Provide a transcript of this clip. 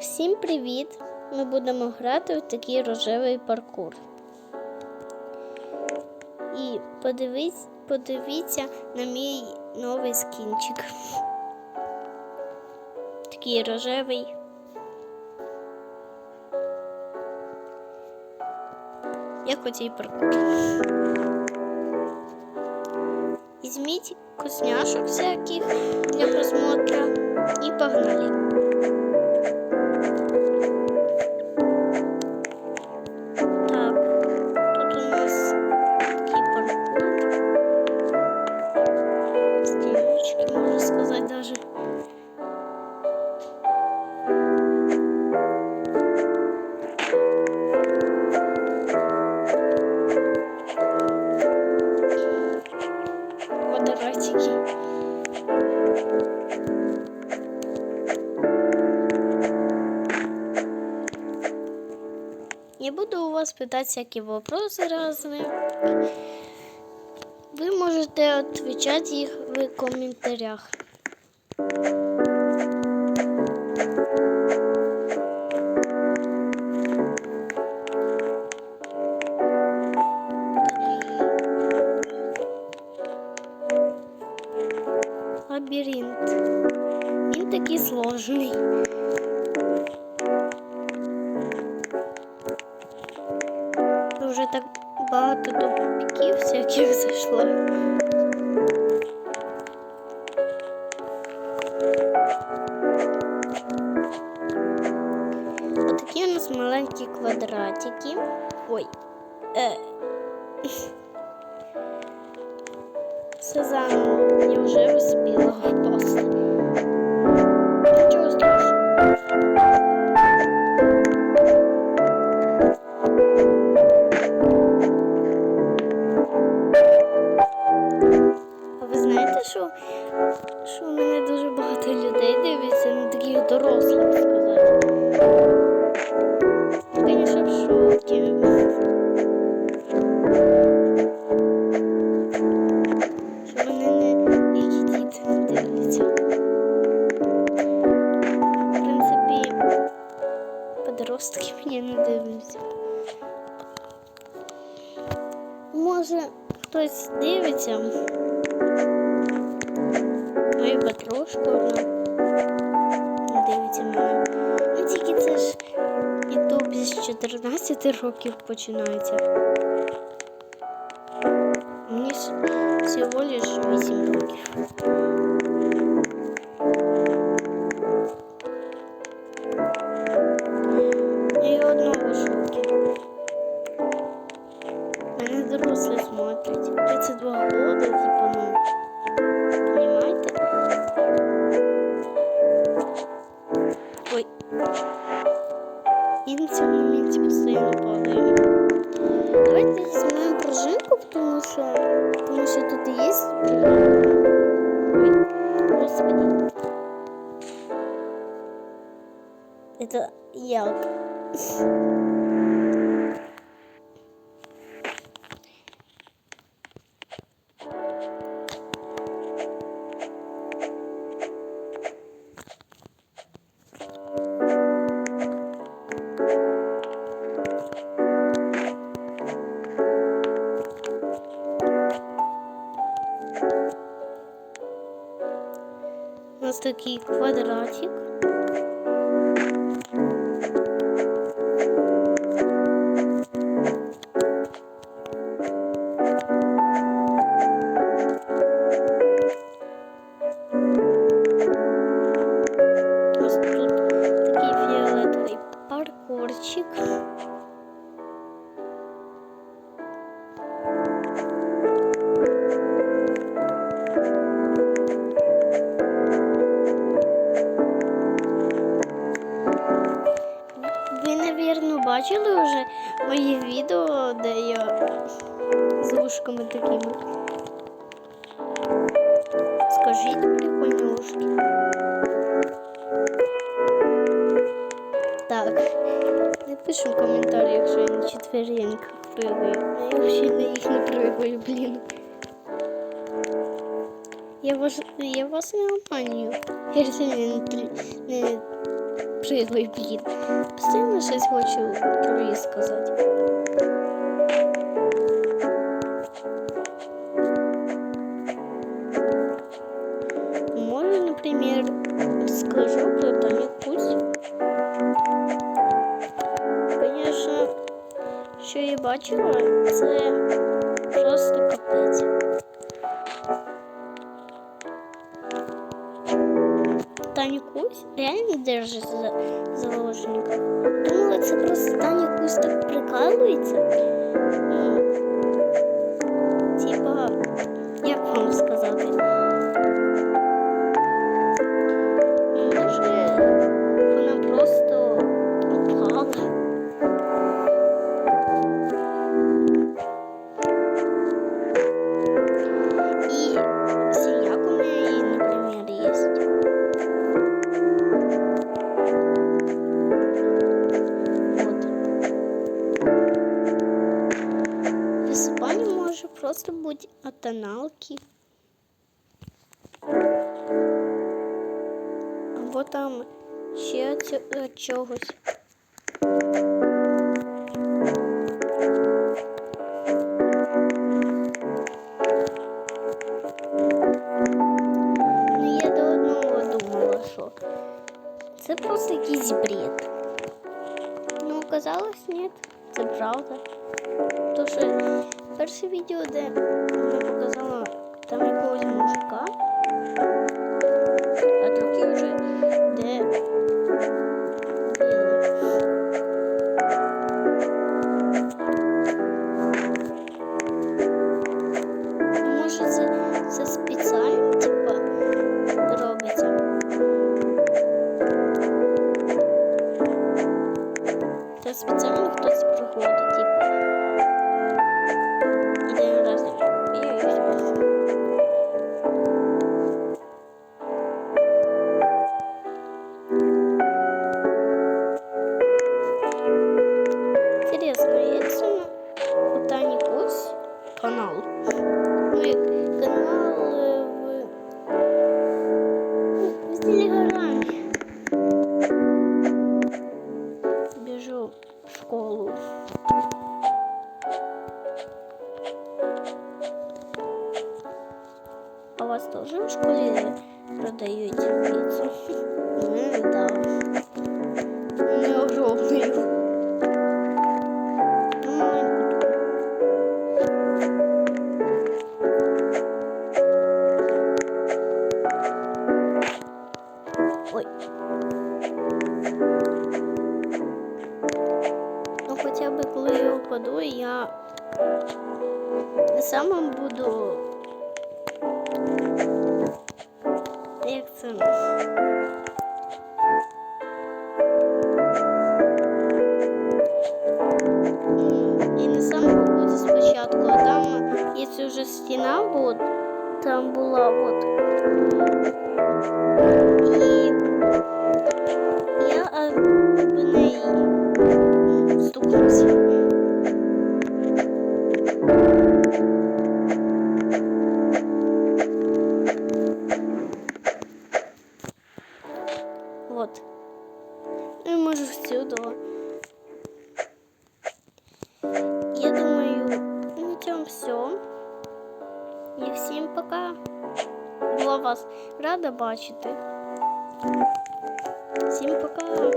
Всім привіт! Ми будемо грати в такий рожевий паркур. І подивіться, подивіться на мій новий скінчик. Такий рожевий. Як оцей паркур. Візьміть вкусняшок всяких для просмотра і погнали. буду у вас питать всякие вопросы разные. Вы можете отвечать их в комментариях. Лабіринт. Він такий сложний. Багато тупиків всяких зайшло. Отакі у нас маленькі квадратики. Ой. Е. Сезам, я вже успіла впасти. Мені не дивляться. Може, хтось дивиться. Мою подружку одну дивиться мене. Ну тільки це ж ютуб з 14 років починається. Мені всього лиш 8 років. Мене дорослі смотрять. 32 года, типа, ну. Понимаете? Ой. Я на цьому моменті постійно падаю. Давайте візьмемо пружинку, тому що, тому що тут є пружинка. Ой, господи. Это як? У нас такий квадратик. Ви, напевно, бачили вже моє відео, де я з ушками такими. Скажіть прикольні ушки. Так, напиши в коментарях, що я на четвереньках прыгаю. А я взагалі на їх не прыгаю, блін. Я вас, я вас не обманюю. Я не, не пригай, блін. Постійно щось хочу про її сказати. Може, наприклад, скажу про Таню Кусь. Звісно, що я бачила, Реально держить за заложника. Думала, це просто Таня Кусь так прикалується. От. Або там ще е, чогось. Ну, я до одного думала, що це просто якийсь бред. Ну, оказалось, нет, це правда. То що перше відео, де вона показала там якогось мужика, А у вас тоже в школе продают пиццу? Ну, да. Як це? М, І не саме буде спочатку, а там, якщо вже стіна буде, там була от. І Ну, може всюди. Я думаю, на цьому все. І всім пока. Була вас рада бачити. Всім пока.